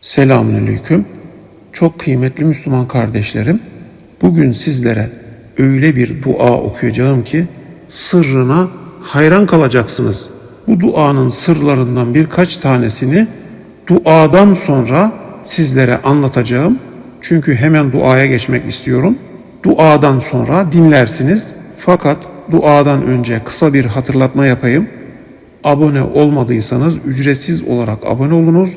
Selamünaleyküm. Çok kıymetli Müslüman kardeşlerim, bugün sizlere öyle bir dua okuyacağım ki sırrına hayran kalacaksınız. Bu duanın sırlarından birkaç tanesini duadan sonra sizlere anlatacağım. Çünkü hemen duaya geçmek istiyorum. Duadan sonra dinlersiniz. Fakat duadan önce kısa bir hatırlatma yapayım. Abone olmadıysanız ücretsiz olarak abone olunuz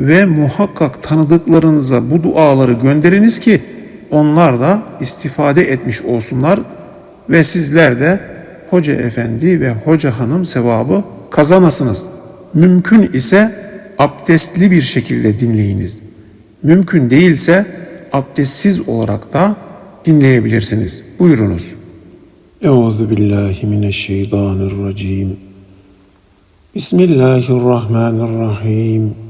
ve muhakkak tanıdıklarınıza bu duaları gönderiniz ki onlar da istifade etmiş olsunlar ve sizler de hoca efendi ve hoca hanım sevabı kazanasınız. Mümkün ise abdestli bir şekilde dinleyiniz. Mümkün değilse abdestsiz olarak da dinleyebilirsiniz. Buyurunuz. Euzu billahi mineşşeytanirracim. Bismillahirrahmanirrahim.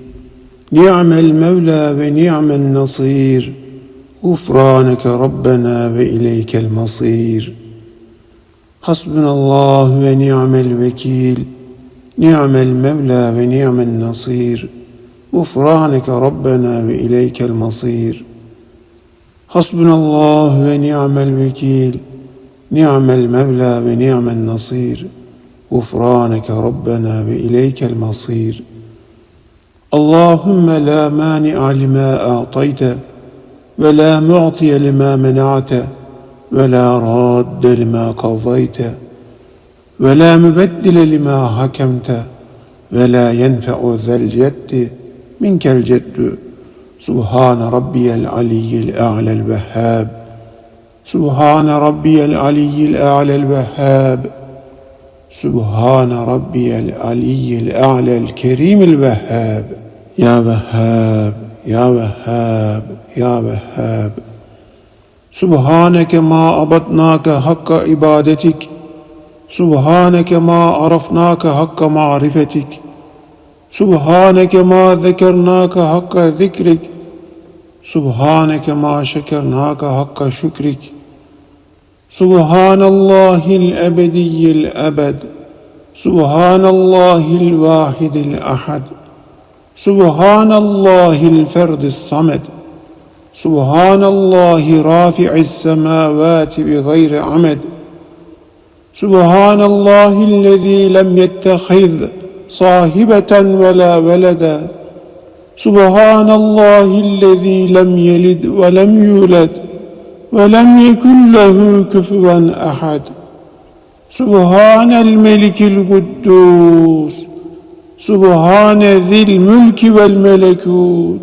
نعم المولى ونعم النصير. غفرانك ربنا وإليك المصير. حسبنا الله ونعم الوكيل. نعم المولى ونعم النصير. غفرانك ربنا وإليك المصير. حسبنا الله ونعم الوكيل. نعم المولى ونعم النصير. غفرانك ربنا وإليك المصير. اللهم لا مانع لما أعطيت ولا معطي لما منعت ولا راد لما قضيت ولا مبدل لما حكمت ولا ينفع ذا الجد منك الجد. سبحان ربي العلي الأعلى الوهاب. سبحان ربي العلي الأعلى الوهاب. سبحان ربي العلي الأعلى الكريم الوهاب. يا وهاب يا وهاب يا وهاب. سبحانك ما عبدناك حق عبادتك. سبحانك ما عرفناك حق معرفتك. سبحانك ما ذكرناك حق ذكرك. سبحانك ما شكرناك حق شكرك. Subhanallahil ebediyyil ebed. Subhanallahil vahidil ahad. Subhanallahil ferdis samed. Subhanallahi rafi'is semavati bi gayri amed. Subhanallahillezî lem yettehiz sahibeten ve la veleda Subhanallahillezî lem yelid ve lem yulad ve lem yekun lehu küfüven ahad Subhanel melikil kuddus Subhane zil mülki vel melekut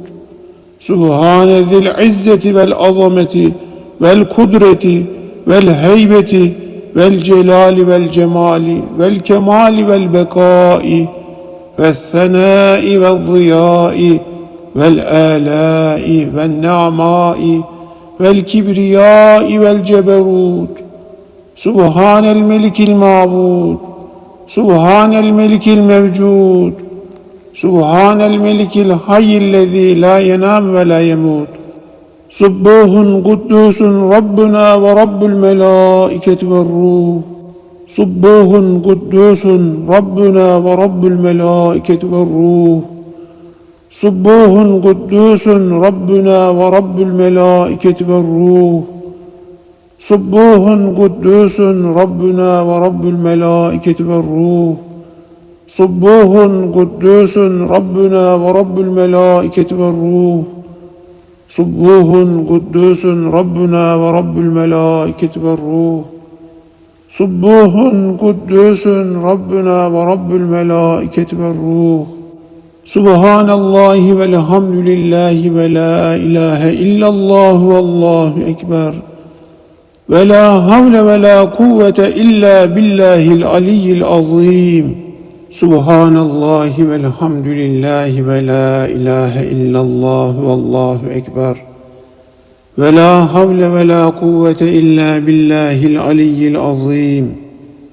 Subhane zil izzeti vel azameti vel kudreti vel heybeti vel celali vel cemali vel kibriyai vel ceberut Subhanel melikil ma'bud. Subhanel melikil mevcud. Subhanel melikil hayyillezî la yenam ve la yemut. Subbuhun kuddusun Rabbuna ve Rabbul melâiketi ve ruh. Subbuhun kuddusun Rabbuna ve Rabbul melâiketi ve ruh Subbuhun kuddusun Rabbuna ve Rabbul melâiketi ve ruh Subbuhun kuddusun Rabbuna ve Rabbul melâiketi ve ruh Subbuhun kuddusun Rabbuna ve Rabbul melâiketi ve ruh Subbuhun kuddusun Rabbuna ve Rabbul melâiketi ve Rabbuna ve melâiketi ve Subhanallahi ve la ilahe illallah ve Allahu ekber ve la havle ve la kuvvete illa billahil aliyyil azim. Subhanallahi velhamdülillahi ve la ilahe illallah vallahu ekber. Ve la havle ve la kuvvete illa billahil aliyyil azim.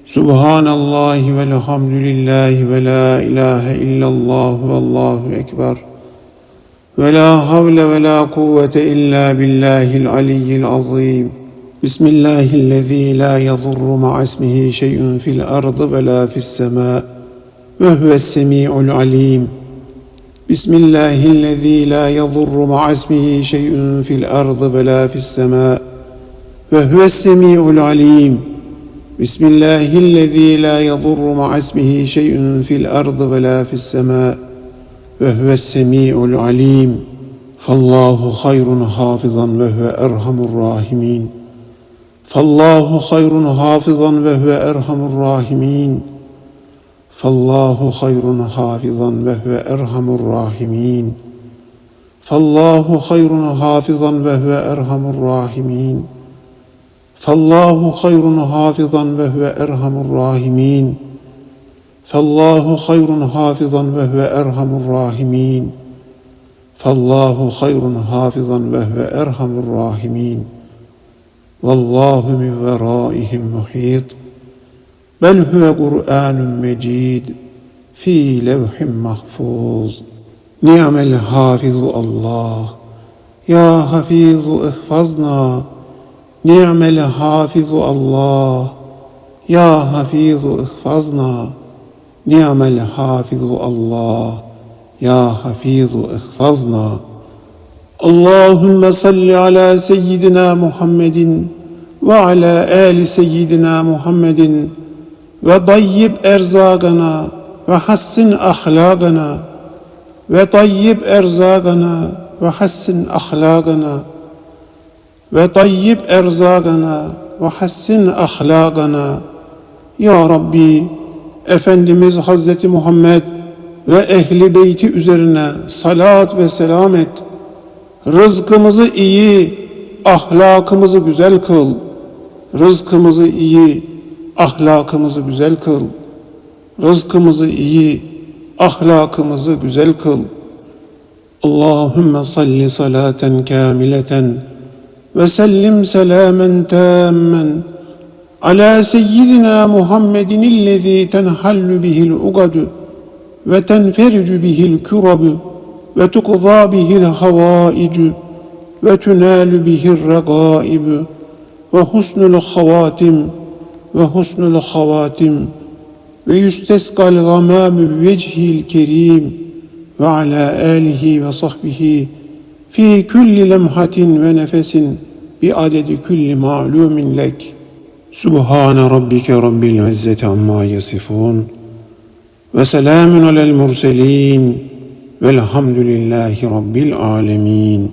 Subhanallahi velhamdülillahi ve la ilahe illallah vallahu ekber. Ve la havle ve la kuvvete illa billahil aliyyil azim. Bismillahillezî la yadurru ma'a ismihi şey'un fil ardı ve la fis semâ. Ve huves semî'ul alîm. Bismillahillezî la yadurru ma'a ismihi şey'un fil ardı ve la fis semâ. Ve huves semî'ul alîm. Bismillahillezî la yadurru ma'a ismihi şey'un fil ardı ve la fis semâ. Ve huves semî'ul alîm. Fallahu hayrun hafizan ve huve erhamur rahimin. Fallahu hayrun hafizan ve huve erhamur rahimin. Fallahu hayrun hafizan ve huve erhamur rahimin. Fallahu hayrun hafizan فالله خير حافظا وهو أرحم الراحمين. فالله خير حافظا وهو أرحم الراحمين. فالله خير حافظا وهو أرحم الراحمين. والله من ورائهم محيط. بل هو قرآن مجيد في لوح محفوظ. نعم الحافظ الله. يا حفيظ احفظنا. Mahfuz. Ni'mel hafizu Allah. Ya hafizu ihfazna. Ni'mel hafizu Allah. Ya hafizu ihfazna. Ni'mel hafizu Allah. Ya hafizu ihfazna. Allahümme salli ala seyyidina Muhammedin ve ala ali seyyidina Muhammedin ve tayyib erzagana ve hassin ahlagana Ya Rabbi Efendimiz Hazreti Muhammed ve ehli beyti üzerine salat ve selam et. Rızkımızı iyi, ahlakımızı güzel kıl. Rızkımızı iyi, ahlakımızı güzel kıl. Rızkımızı iyi, ahlakımızı güzel kıl. Allahümme salli salaten kamileten ve sellim selamen tammen ala seyyidina Muhammedin illezî tenhallu bihil ugadu ve tenfericu bihil kurabu ve tukzâ bihil havâicu ve tünâlu bihil regâibu ve husnul havatim ve husnul havatim ve fi kulli lemhatin ve nefesin bi adedi kulli ma'lumin lek. Subhane rabbike rabbil izzeti amma yasifun ve selamun alel murselin velhamdülillahi rabbil alemin.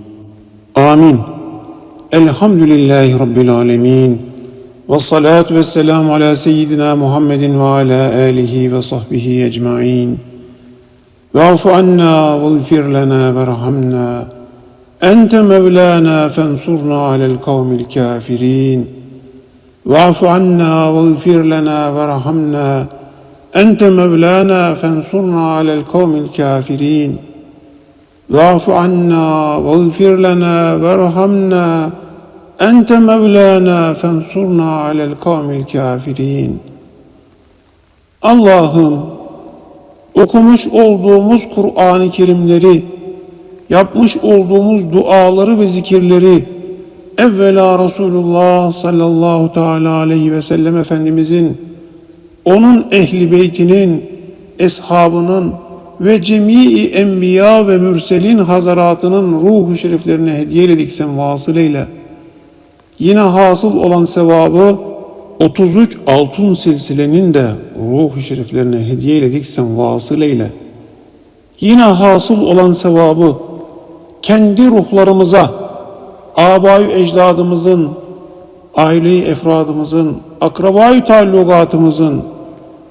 Amin. Elhamdülillahi rabbil alemin. Ve salatu ve selamu ala seyyidina Muhammedin ve ala alihi ve sahbihi ecmain. Ve'fu anna ve lana verhamna. Ente mevlana fensurna alel kavmil kafirin. Ve'fu anna ve gfir lana verhamna. أنت مولانا فانصرنا على القوم الكافرين واعف عنا واغفر لنا وارحمنا أنت مولانا فانصرنا على القوم الكافرين Allah'ım okumuş olduğumuz Kur'an-ı Kerimleri, yapmış olduğumuz duaları ve zikirleri evvela Resulullah sallallahu teala aleyhi ve sellem Efendimizin onun ehli beytinin, eshabının ve cemii enbiya ve mürselin hazaratının ruhu şeriflerine hediyeledik sen vasıleyle. Yine hasıl olan sevabı 33 altın silsilenin de ruhu şeriflerine hediyeledik sen vasıleyle. Yine hasıl olan sevabı kendi ruhlarımıza, abayü ecdadımızın, aile-i efradımızın, akrabayı taallukatımızın,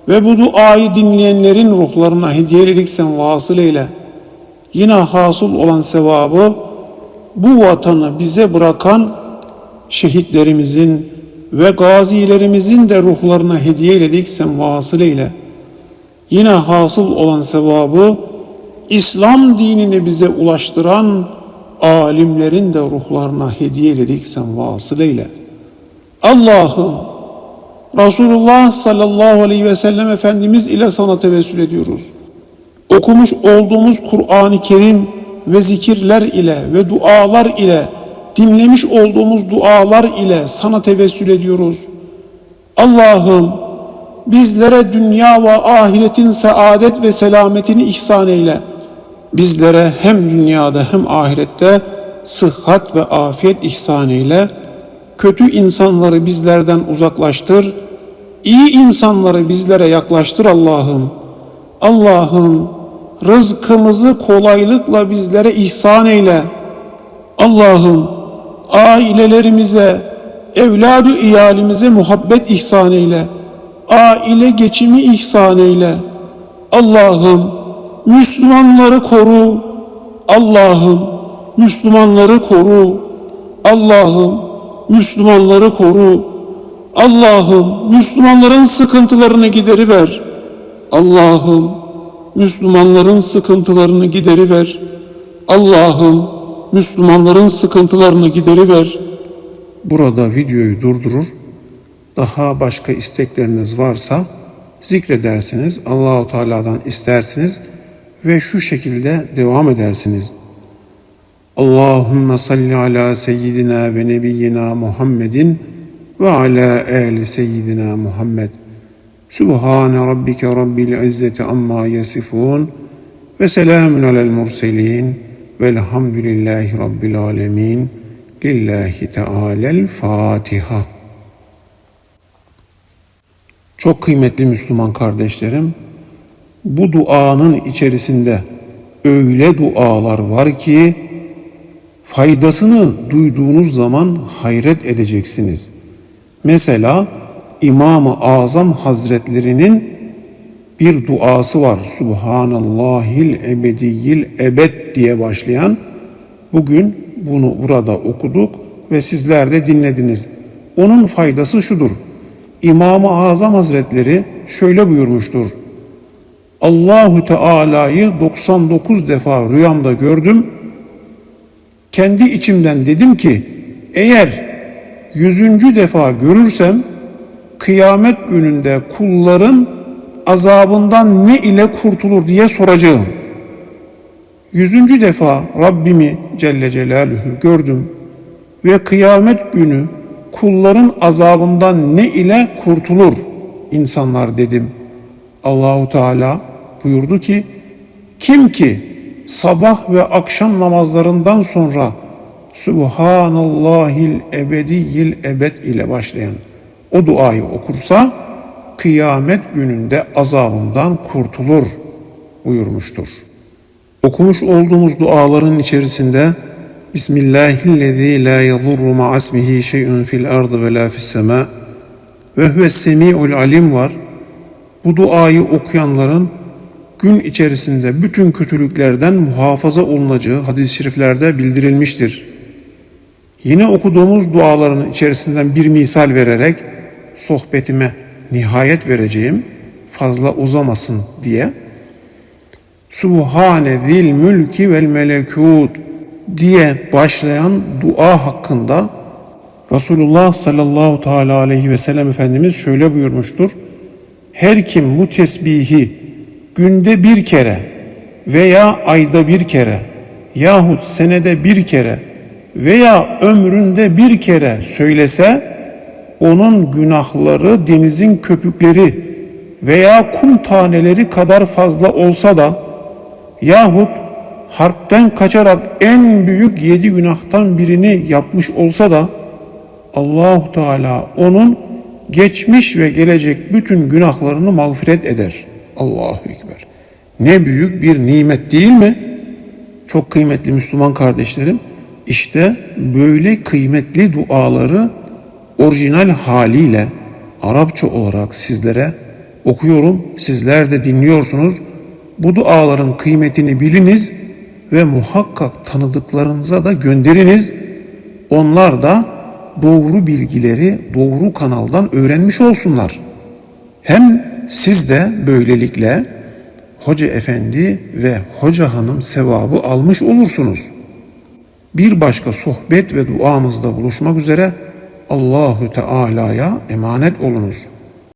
ve bu duayı dinleyenlerin ruhlarına hediyeledik sen vasıl eyle. Yine hasıl olan sevabı bu vatanı bize bırakan şehitlerimizin ve gazilerimizin de ruhlarına hediye eyledik sen vasıl eyle. Yine hasıl olan sevabı İslam dinini bize ulaştıran alimlerin de ruhlarına hediye ededik sen vasıl eyle. Allah'ım Resulullah sallallahu aleyhi ve sellem Efendimiz ile sana tevessül ediyoruz. Okumuş olduğumuz Kur'an-ı Kerim ve zikirler ile ve dualar ile dinlemiş olduğumuz dualar ile sana tevessül ediyoruz. Allah'ım bizlere dünya ve ahiretin saadet ve selametini ihsan eyle. Bizlere hem dünyada hem ahirette sıhhat ve afiyet ihsan eyle. Kötü insanları bizlerden uzaklaştır. İyi insanları bizlere yaklaştır Allah'ım. Allah'ım rızkımızı kolaylıkla bizlere ihsan eyle. Allah'ım ailelerimize, evladı iyalimize muhabbet ihsan eyle. Aile geçimi ihsan eyle. Allah'ım Müslümanları koru. Allah'ım Müslümanları koru. Allah'ım Müslümanları koru. Allah'ım Müslümanların sıkıntılarını gideriver. Allah'ım Müslümanların sıkıntılarını gideriver. Allah'ım Müslümanların sıkıntılarını gideriver. Burada videoyu durdurur. Daha başka istekleriniz varsa zikredersiniz. Allahu Teala'dan istersiniz ve şu şekilde devam edersiniz. Allahümme salli ala seyyidina ve nebiyyina Muhammedin ve ala ali seyyidina Muhammed. Sübhane rabbike rabbil izzeti amma yasifun ve selamun alel murselin velhamdülillahi rabbil alemin. Lillahi Teala'l Fatiha. Çok kıymetli Müslüman kardeşlerim, bu duanın içerisinde öyle dualar var ki faydasını duyduğunuz zaman hayret edeceksiniz. Mesela İmam-ı Azam Hazretlerinin bir duası var. Subhanallahil ebediyil ebed diye başlayan. Bugün bunu burada okuduk ve sizler de dinlediniz. Onun faydası şudur. İmam-ı Azam Hazretleri şöyle buyurmuştur. Allahu Teala'yı 99 defa rüyamda gördüm. Kendi içimden dedim ki eğer yüzüncü defa görürsem kıyamet gününde kulların azabından ne ile kurtulur diye soracağım. Yüzüncü defa Rabbimi Celle Celaluhu gördüm ve kıyamet günü kulların azabından ne ile kurtulur insanlar dedim. Allahu Teala buyurdu ki kim ki sabah ve akşam namazlarından sonra Subhanallahil ebediyil ebed ile başlayan o duayı okursa kıyamet gününde azabından kurtulur buyurmuştur. Okumuş olduğumuz duaların içerisinde Bismillahillezî la yadurru ma'asmihi şey'un fil ardı ve la fis sema ve huves semi'ul alim var. Bu duayı okuyanların gün içerisinde bütün kötülüklerden muhafaza olunacağı hadis-i şeriflerde bildirilmiştir. Yine okuduğumuz duaların içerisinden bir misal vererek sohbetime nihayet vereceğim fazla uzamasın diye Subhane zil mülki vel melekut diye başlayan dua hakkında Resulullah sallallahu teala aleyhi ve sellem Efendimiz şöyle buyurmuştur. Her kim bu tesbihi günde bir kere veya ayda bir kere yahut senede bir kere veya ömründe bir kere söylese onun günahları denizin köpükleri veya kum taneleri kadar fazla olsa da yahut harpten kaçarak en büyük yedi günahtan birini yapmış olsa da Allahu Teala onun geçmiş ve gelecek bütün günahlarını mağfiret eder. Allahu Ekber. Ne büyük bir nimet değil mi? Çok kıymetli Müslüman kardeşlerim, işte böyle kıymetli duaları orijinal haliyle Arapça olarak sizlere okuyorum. Sizler de dinliyorsunuz. Bu duaların kıymetini biliniz ve muhakkak tanıdıklarınıza da gönderiniz. Onlar da doğru bilgileri doğru kanaldan öğrenmiş olsunlar. Hem siz de böylelikle hoca efendi ve hoca hanım sevabı almış olursunuz. Bir başka sohbet ve duamızda buluşmak üzere Allahü Teala'ya emanet olunuz.